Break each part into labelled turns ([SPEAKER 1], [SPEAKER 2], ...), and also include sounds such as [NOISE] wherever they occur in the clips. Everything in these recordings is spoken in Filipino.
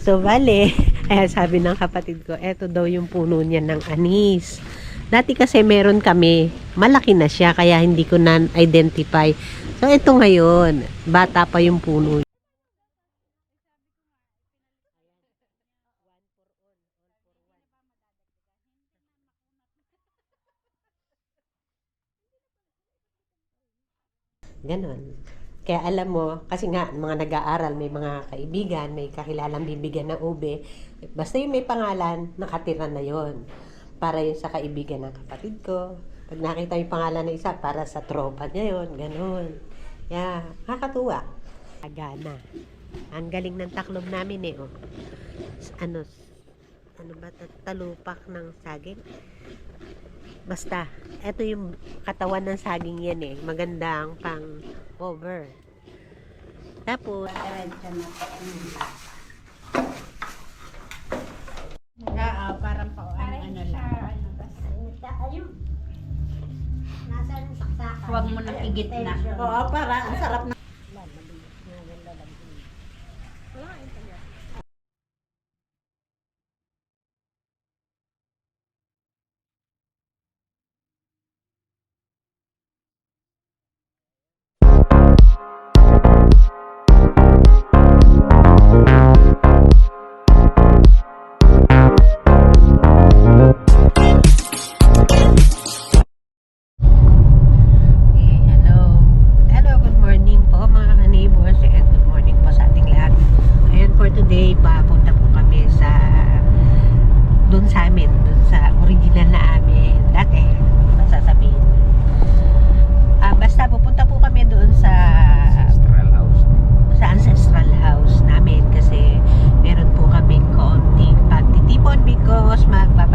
[SPEAKER 1] So, bale, [LAUGHS] ayan sabi ng kapatid ko, eto daw yung puno niya ng anis. Dati kasi meron kami, malaki na siya, kaya hindi ko na-identify. So, ito ngayon, bata pa yung puno Ganon. Kaya alam mo, kasi nga, mga nag-aaral, may mga kaibigan, may kakilalang bibigyan ng ube. Basta yung may pangalan, nakatira na yon Para yun sa kaibigan ng kapatid ko. Pag nakita yung pangalan ng isa, para sa tropa niya yun. Ganon. Yeah, nakakatuwa. Agana. Ang galing ng taklob namin eh. Oh. Ano, ano ba, ta- talupak ng saging? Basta, eto yung katawan ng saging yan eh. Magandang pang cover. Tapos,
[SPEAKER 2] Oo, parang pa ano, ano lang.
[SPEAKER 3] Saksakan.
[SPEAKER 2] Huwag mo nang igit na.
[SPEAKER 3] Oo, para ang sarap na.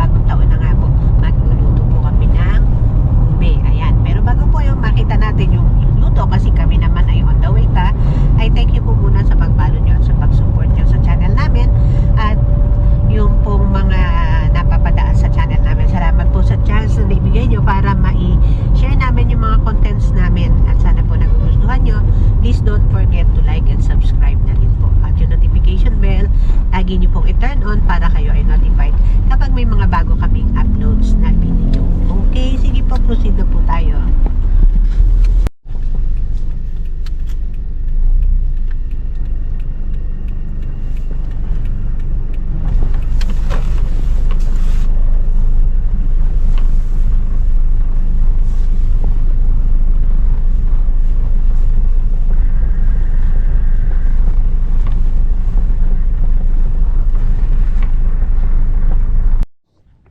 [SPEAKER 1] Magbabagong taon na nga po magluluto po kami ng ube. Ayan. Pero bago po yung makita natin yung luto kasi kami naman ay on the way pa, ay thank you po muna sa pagbalon nyo at sa pag-support nyo sa channel namin at yung pong mga napapadaan sa channel namin. Salamat po sa chance na naibigay nyo para mai-share namin yung mga contents namin at sana po nagugustuhan nyo. Please don't forget to like and subscribe na rin po. At yung notification bell, lagi nyo pong i-turn on para kayo ay notified kapag may mga bago kaming uploads na video. Okay, na po tayo.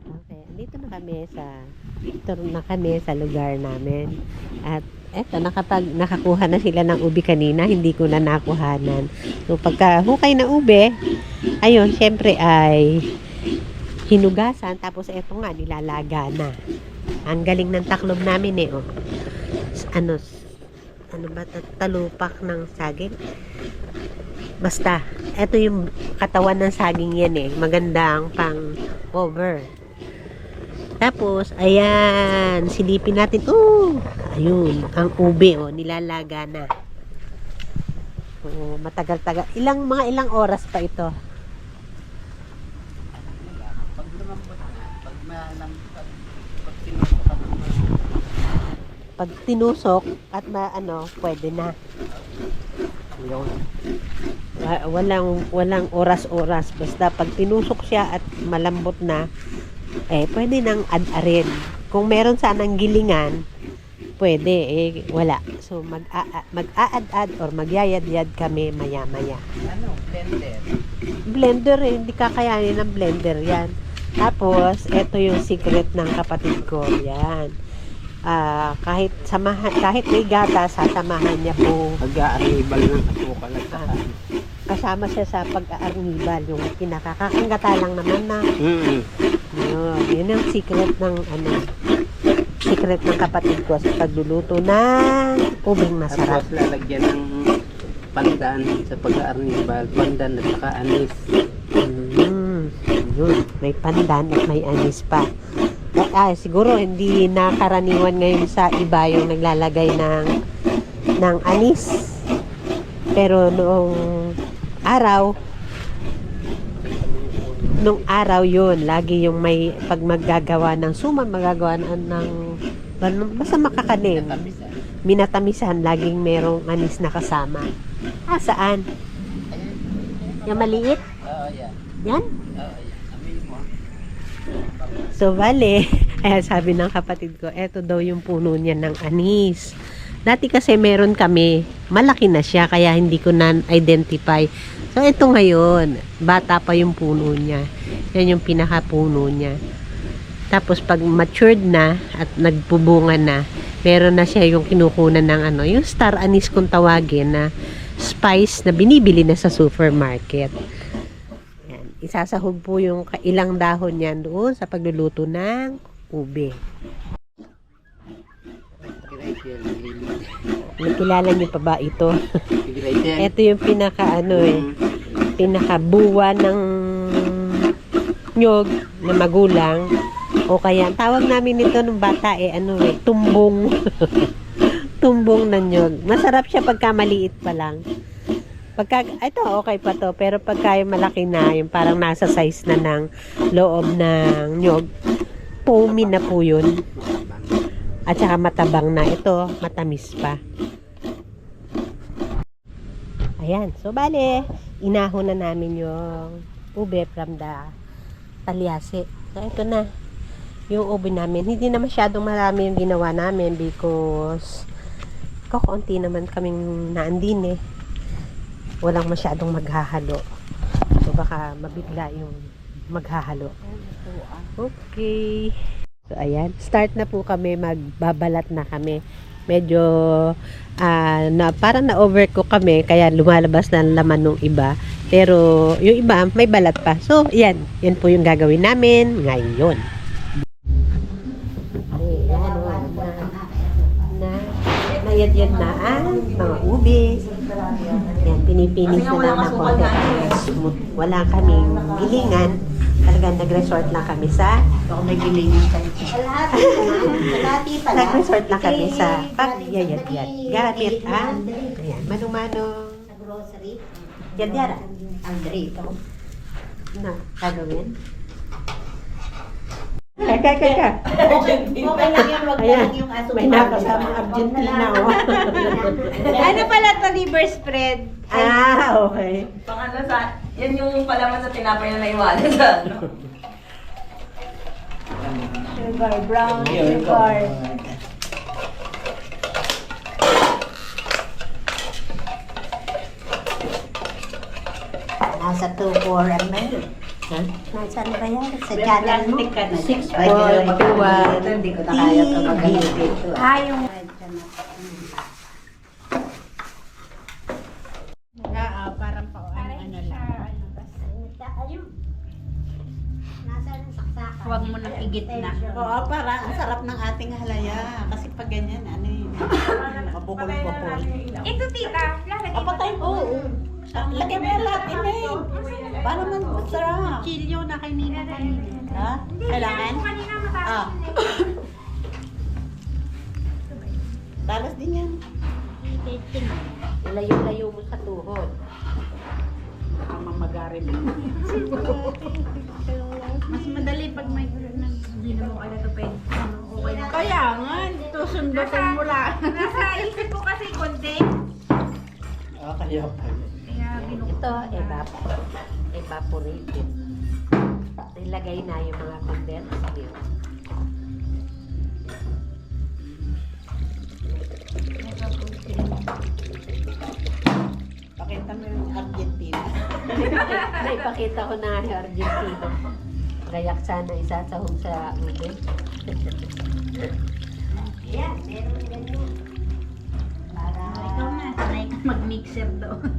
[SPEAKER 1] Okay, dito na kami sa dito na kami sa lugar namin. At eto, nakapag nakakuha na sila ng ubi kanina, hindi ko na nakuhanan. So pagka hukay na ube, ayun, syempre ay hinugasan tapos eto nga nilalaga na. Ang galing ng taklob namin eh, oh. Ano ano ba ta- talupak ng saging? Basta, eto yung katawan ng saging yan eh. Magandang pang cover. Tapos, ayan, silipin natin. Oh, ayun, ang ube, oh, nilalaga na. Oh, matagal-tagal. Ilang, mga ilang oras pa ito?
[SPEAKER 4] Pag lumambot na, pag tinusok
[SPEAKER 1] at ma, ano, pwede na. Yun. Wa- Walang, walang oras-oras. Basta pag tinusok siya at malambot na, eh, pwede nang ad-arin. Kung meron sanang gilingan, pwede, eh, wala. So, mag-a- mag-aad-ad or magyayad-yad kami maya-maya.
[SPEAKER 4] ano, blender.
[SPEAKER 1] Blender, eh, hindi kakayanin ng blender yan. Tapos, ito yung secret ng kapatid ko. Yan. Ah, kahit samahan, kahit may gata, sasamahan niya po.
[SPEAKER 4] Pag-a-arrival ng asukal at.
[SPEAKER 1] Ah. Kasama siya sa pag-aarnibal, yung pinakakakangata lang naman na.
[SPEAKER 4] Mm.
[SPEAKER 1] Yun, yun ang secret ng ano, secret ng kapatid ko sa pagluluto ng ubing masarap.
[SPEAKER 4] Tapos lalagyan ng pandan sa pag-a-arrival, pandan at saka anis.
[SPEAKER 1] Mm, yun, may pandan at may anis pa. Ah, siguro hindi nakaraniwan ngayon sa iba yung naglalagay ng ng anis. Pero noong araw, nung araw yun, lagi yung may pag maggagawa ng suma, magagawa ng, basta makakanin. Minatamisan, laging merong anis na kasama. Ah, saan? Yung maliit?
[SPEAKER 4] Oo, yan.
[SPEAKER 1] Yan?
[SPEAKER 4] Oo.
[SPEAKER 1] So, bale, [LAUGHS] ayan sabi ng kapatid ko, eto daw yung puno niya ng anis. Dati kasi meron kami, malaki na siya, kaya hindi ko na-identify. So, ito ngayon, bata pa yung puno niya. Yan yung pinakapuno niya. Tapos, pag matured na at nagbubunga na, meron na siya yung kinukunan ng ano, yung star anise kung tawagin na spice na binibili na sa supermarket. Yan. Isasahog po yung ilang dahon niyan doon sa pagluluto ng ube. Nakilala niyo pa ba ito? Ito yung pinaka ano eh, pinaka buwa ng nyog na magulang o kaya ang tawag namin nito nung bata eh ano eh, tumbong. [LAUGHS] tumbong ng nyog. Masarap siya pagka maliit pa lang. Pagka, ito okay pa to, pero pagka yung malaki na, yung parang nasa size na ng loob ng nyog, foamy na po yun. At saka matabang na. Ito, matamis pa. Ayan. So, bale, inahon na namin yung ube from the talyase. So, ito na. Yung ube namin. Hindi na masyadong marami yung ginawa namin because kakaunti naman kaming naandin eh. Walang masyadong maghahalo. So, baka mabigla yung maghahalo. Okay. So, ayan. Start na po kami. Magbabalat na kami. Medyo, ah, na, parang na-overcook kami. Kaya lumalabas na ang laman ng iba. Pero, yung iba, may balat pa. So, yan. Yan po yung gagawin namin ngayon. Ayan, o, na, na, nayad-yad na ang mga ubi. Yan, pinipinis na lang. Smooth. Wala kaming gilingan. Talagang nag-resort lang kami sa
[SPEAKER 2] Baka may gilingan ka dito.
[SPEAKER 3] Kalahati. Kalahati pala.
[SPEAKER 1] Nag-resort lang kami sa
[SPEAKER 3] Eh,
[SPEAKER 1] pagyayad-yad. Gamit ang ayan, manong-manong
[SPEAKER 3] Sa grocery.
[SPEAKER 1] yadyara
[SPEAKER 3] Ang drito.
[SPEAKER 1] na gagawin. Kaya, kaya, kaya.
[SPEAKER 3] Okay, okay lang yun. Wag na lang yung asukal.
[SPEAKER 1] may nakasamang Argentina, oh. [LAUGHS]
[SPEAKER 2] Ano pala to liver spread?
[SPEAKER 1] ah, okay.
[SPEAKER 5] Pang ano sa, yan yung palaman sa tinapay na naiwala sa ano.
[SPEAKER 2] Sugar, brown sugar.
[SPEAKER 3] Nasa 2, 4, and. Nasaan ba yan? Sa channel mo?
[SPEAKER 2] Plastic ka na.
[SPEAKER 1] 6,
[SPEAKER 5] Ay, hindi
[SPEAKER 1] 4,
[SPEAKER 5] na magkakaroon
[SPEAKER 1] 2,
[SPEAKER 5] dito, Hindi ko na kaya ito magaling dito.
[SPEAKER 2] Ah, yung... Oo, parang pa ano, ano lang.
[SPEAKER 3] Saksakan?
[SPEAKER 2] Huwag mo nang igit na.
[SPEAKER 6] Oo, para ang sarap ng ating halaya. Kasi pag ganyan, ano yun, [LAUGHS] makabukol-bukol.
[SPEAKER 2] Ito tita, lalagay
[SPEAKER 6] Kapatay mo. Lagay mo yung lahat in Para man masarap.
[SPEAKER 3] Chilyo na kay Nina kanina.
[SPEAKER 6] Ha? Kailangan? Ah. [COUGHS] Talas din yan.
[SPEAKER 1] Layo-layo mo sa tuhod.
[SPEAKER 6] Baka mamagarin mo.
[SPEAKER 2] Mas madali pag may hindi na mo kaya ito pwede. Okay na.
[SPEAKER 6] Kaya nga, ito sundutin mo lang.
[SPEAKER 2] Nasa isip ko kasi konti.
[SPEAKER 6] Ah, kaya pala.
[SPEAKER 2] Kaya.
[SPEAKER 1] Ito, evap evaporated. Ilagay na yung mga condensed milk.
[SPEAKER 6] Pakita mo yung Argentina. [LAUGHS]
[SPEAKER 1] Naipakita ko na yung Argentina. Gayak sana isasahog sa ube.
[SPEAKER 3] Yan, meron ganyan.
[SPEAKER 2] Mag-mixer doon. [LAUGHS]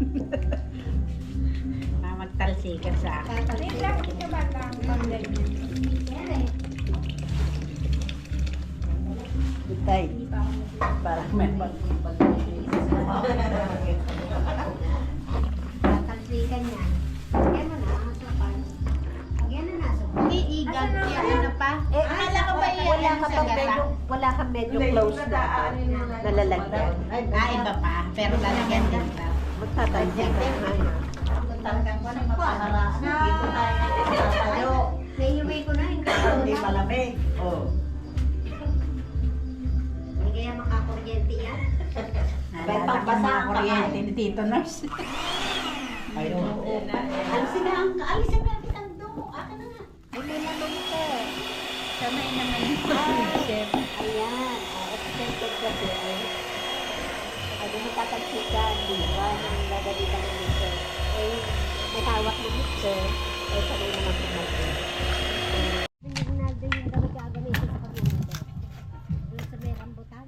[SPEAKER 2] Ah, Magtalsi ka sa akin.
[SPEAKER 3] Wait lang, ito ba lang? Yan eh.
[SPEAKER 6] Bitay. Para may
[SPEAKER 3] Tatalsikan [LAUGHS] yan. Yan mo na, ang sakal. Yan na nasa.
[SPEAKER 2] Hindi, igan. Ano pa?
[SPEAKER 1] Eh, wala ka pang medyo, wala ka medyo close na nalalagyan.
[SPEAKER 2] Ah, iba pa. Pero lalagyan din pa.
[SPEAKER 1] Magtatalsik ka nga.
[SPEAKER 3] Talagang ko na mapaharaan. Dito tayo.
[SPEAKER 6] palamig. Oh.
[SPEAKER 3] Hindi kaya makakuryente yan. [LAUGHS]
[SPEAKER 6] Bentang basa ang kuryente Tito Nurse. Ay, oo.
[SPEAKER 3] Ano sila ang kaalisin natin ang doon? Akin na nga.
[SPEAKER 6] Nilalong ko. Kamay naman yung
[SPEAKER 3] Ayan. Kasi ay ano matataksikan, di ba? Nang gagalitan ng mixer. Eh, may hawak ng mixer. Eh, kumagin. Hindi Ronaldo yung gamit gagamitin sa pagmumito. Doon sa rambutan.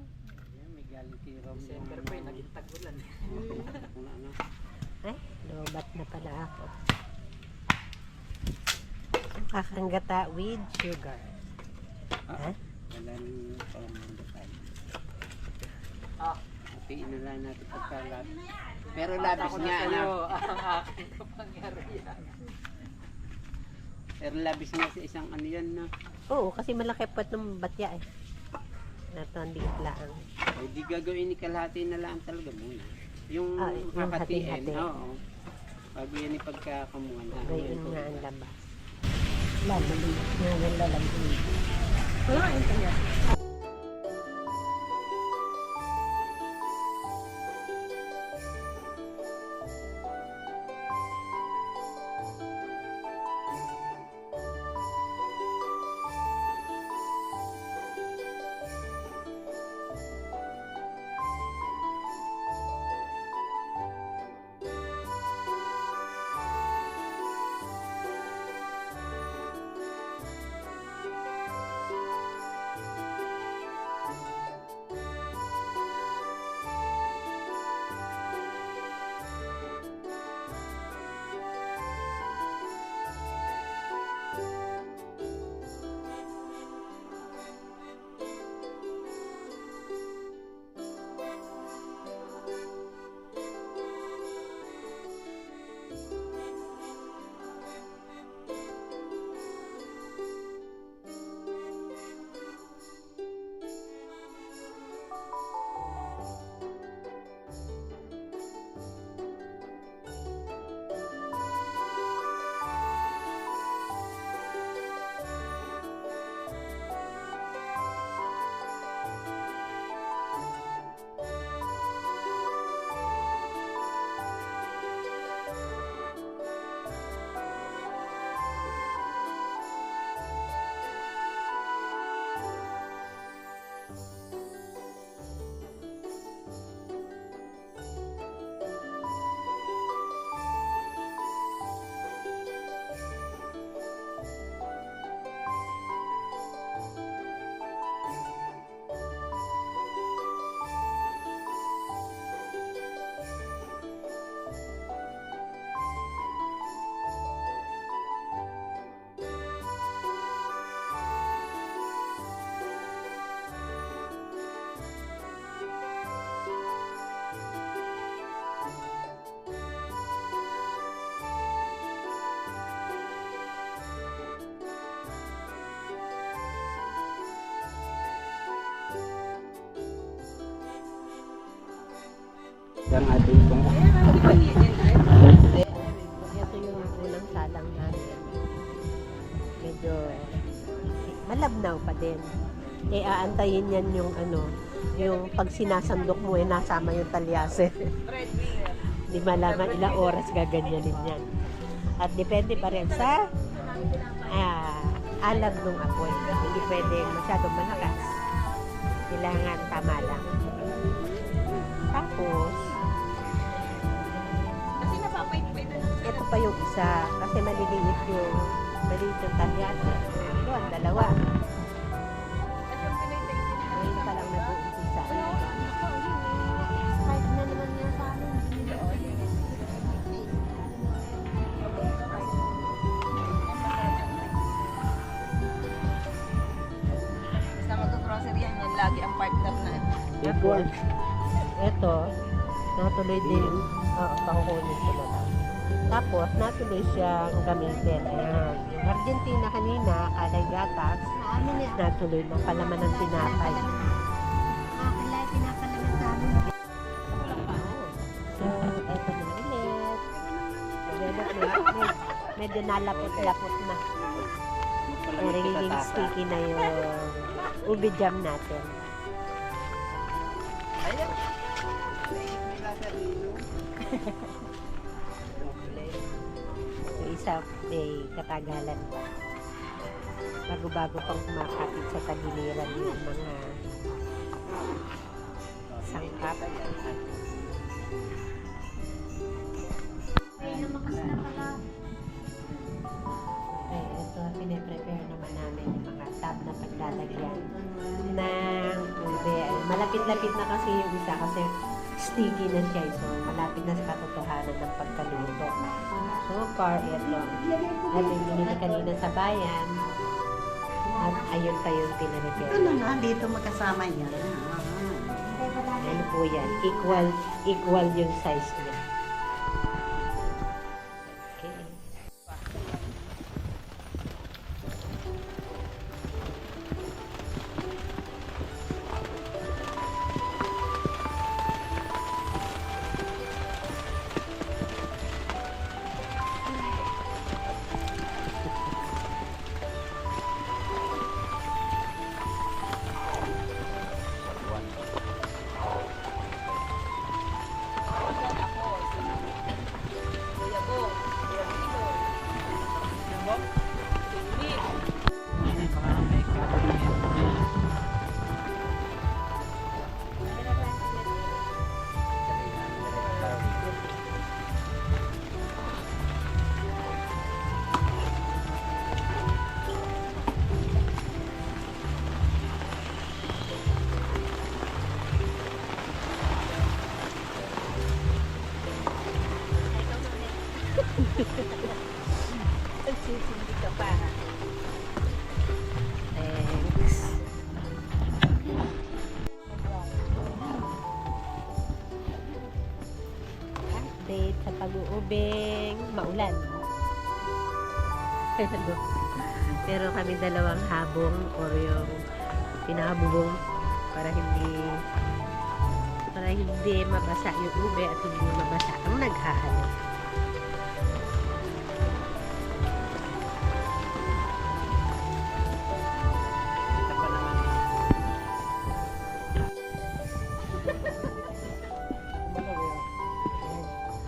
[SPEAKER 4] May galing kay Rom.
[SPEAKER 5] December pa yun, naging
[SPEAKER 1] lobat na pala ako. Kakanggata with sugar.
[SPEAKER 4] Ah, wala nang pamandapan. Ah, hatiin na lang natin pagkalat. Pero labis nga na. [LAUGHS]
[SPEAKER 5] ang aking kapangyarihan.
[SPEAKER 4] Pero labis nga sa isang ano yan na.
[SPEAKER 1] Oo, kasi malaki pa ng batya eh. Natandiit lang.
[SPEAKER 4] Ay di gagawin ni kalahati na lang talaga muna. Yung
[SPEAKER 1] Ah, yung hati-hati.
[SPEAKER 4] Oo. Bago yan ipagkakamuhan.
[SPEAKER 1] Gayon nga ang labas. Lalabas nga ng lalabas.
[SPEAKER 2] Wala kayong kaya.
[SPEAKER 4] Ang ating kung
[SPEAKER 1] Ito yung unang salang natin. Medyo malabnaw pa din. Eh, aantayin yan yung ano, yung pag sinasandok mo eh, nasama yung talyase.
[SPEAKER 5] Breadwinner. [LAUGHS]
[SPEAKER 1] Di malaman ilang oras gaganyanin yan. At depende pa rin sa ah, alam ng apoy. Hindi pwede masyadong malakas. Kailangan tama lang. Pa yung isa. Kasi maliliit yung maliit yung talyase. Doon, dalawa. Ngayon pa lang nag-uumpisa.
[SPEAKER 3] Kahit na naman yan sa amin.
[SPEAKER 5] Basta mag-grocery yan, yan lagi ang partner na.
[SPEAKER 1] Tapos, ito, natuloy din, oo, pakukunin ko na lang. Tapos, natuloy siyang gamitin. Ayan. Yung Argentina kanina, kalay gatas,
[SPEAKER 3] yan.
[SPEAKER 1] natuloy ng palaman ng tinapay. So, eto na ulit. Medyo, nalapot-lapot na.
[SPEAKER 4] Tasa.
[SPEAKER 1] sticky na yung ube jam natin.
[SPEAKER 4] Ayan. [LAUGHS]
[SPEAKER 1] Isa, may katagalan pa. Bago-bago pang kumakapit sa tagiliran yung mga sangkap.
[SPEAKER 2] Ay, lumakas na pala.
[SPEAKER 1] Okay, ito, piniprepare naman namin yung mga tab na paglalagyan ng ube. Malapit-lapit na kasi yung isa kasi sticky na siya. So, malapit na sa katotohanan ng pagkaluto. So far, ito. Natin binili kanina sa bayan. At ayun pa yung
[SPEAKER 6] Ito
[SPEAKER 1] pinarepare.
[SPEAKER 6] na nga, dito magkasama yan. Ah.
[SPEAKER 1] Ano po yan? Equal, equal yung size niya. Pero kami dalawang habong or yung pinakabubong para hindi para hindi mabasa yung ube at hindi mabasa ang
[SPEAKER 4] naman.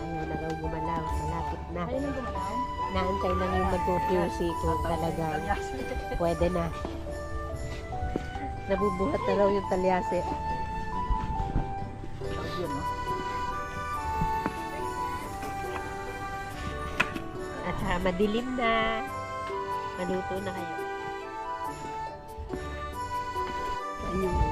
[SPEAKER 1] Ayaw na raw gumalaw. Malapit na.
[SPEAKER 2] Ayun ang gumalaw.
[SPEAKER 1] Naantay lang yung mag-QC kung talaga pwede na. Nabubuhat na raw yung talyase. At saka madilim na. Maluto na kayo. Ayun.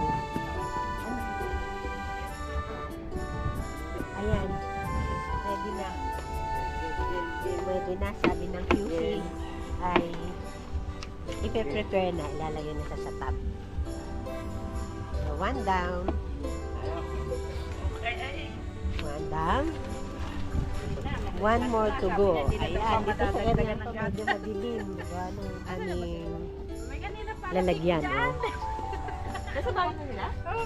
[SPEAKER 1] Ipe-prepare na. Ilalagay na sa sa tab. So, one down. One down. One more to go. Ayan, dito sa area pa medyo madilim. Ano, aming lalagyan. Oh.
[SPEAKER 5] Nasa bahay na nila?
[SPEAKER 2] Sabi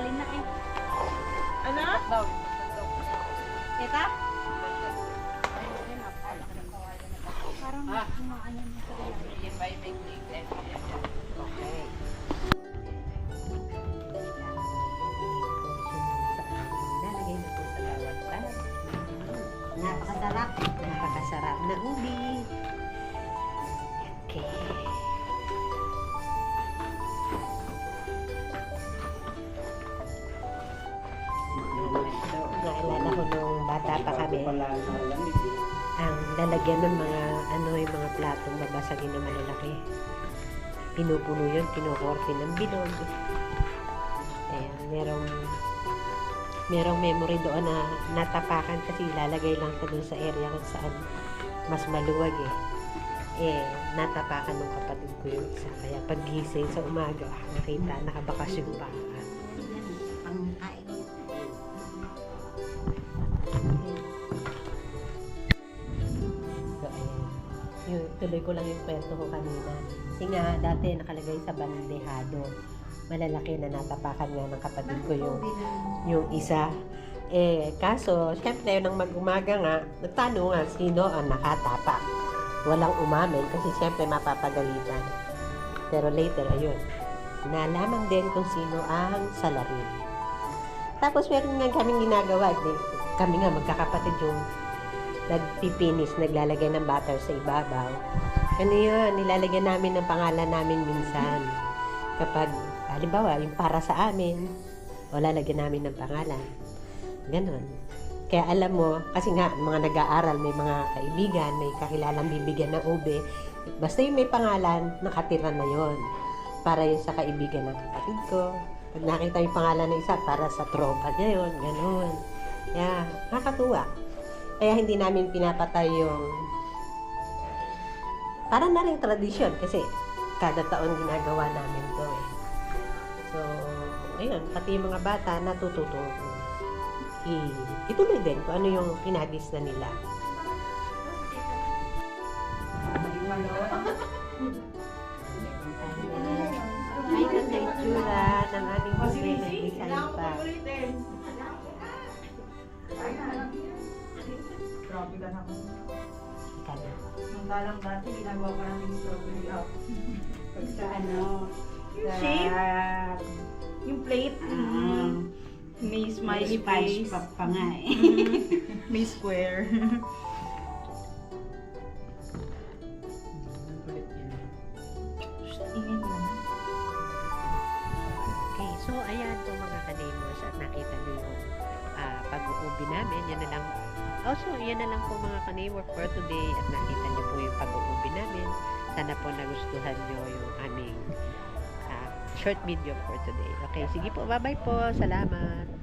[SPEAKER 2] magsasalin na eh.
[SPEAKER 5] Ano?
[SPEAKER 2] Kita?
[SPEAKER 1] Naalala ko nung bata pa kami, ang lalagyan ng mga ano yung mga platong babasagin na malalaki. Pinupuno yun, kinukorte ng bilog. Ayan, merong merong memory doon na natapakan kasi ilalagay lang sa doon sa area kung saan mas maluwag eh. Eh, natapakan ng kapatid ko yung isa. Kaya paggising sa umaga, nakita, nakabakasyon pa. Tuloy ko lang yung kwento ko kanina. Kasi nga, dati nakalagay sa bandehado. Malalaki na natapakan nga ng kapatid ko yung, yung isa. Eh, kaso, syempre, nang mag-umaga nga, nagtanong nga sino ang nakatapak. Walang umamin kasi syempre mapapagalitan. Pero later, ayun, nalaman din kung sino ang salarin. Tapos meron nga kaming ginagawa. Di, kami nga magkakapatid yung nagpipinis, naglalagay ng butter sa ibabaw. Ano yun, nilalagyan namin ng pangalan namin minsan. Kapag, halimbawa, yung para sa amin, o lalagyan namin ng pangalan. Ganon. Kaya alam mo, kasi nga, mga nag-aaral, may mga kaibigan, may kakilalang bibigyan ng ube. Basta yung may pangalan, nakatira na yon Para yun sa kaibigan ng kapatid ko. Pag nakita yung pangalan ng isa, para sa tropa niya yun. Ganon. Kaya, nakakatuwa. Kaya hindi namin pinapatay yung para na rin tradisyon kasi kada taon ginagawa namin to eh. So, ayun, pati yung mga bata natututo i- ituloy din kung ano yung kinagis na nila. Ay, ganda itsura ng aming buhay na design pa.
[SPEAKER 5] Grabe ka na.
[SPEAKER 1] Kaya,
[SPEAKER 5] Nung dalang dati, ginagawa pa namin strawberry up. [LAUGHS]
[SPEAKER 6] Sa ano, sa...
[SPEAKER 2] Shape? Yung plate.
[SPEAKER 6] Ah,
[SPEAKER 2] May
[SPEAKER 6] may
[SPEAKER 2] smiley face.
[SPEAKER 6] pa, pa nga eh. [LAUGHS]
[SPEAKER 2] May square. [LAUGHS]
[SPEAKER 1] kanemos for today at nakita nyo po yung pag-uubi namin. Sana po nagustuhan nyo yung aming ah, short video for today. Okay, sige po. Bye-bye po. Salamat.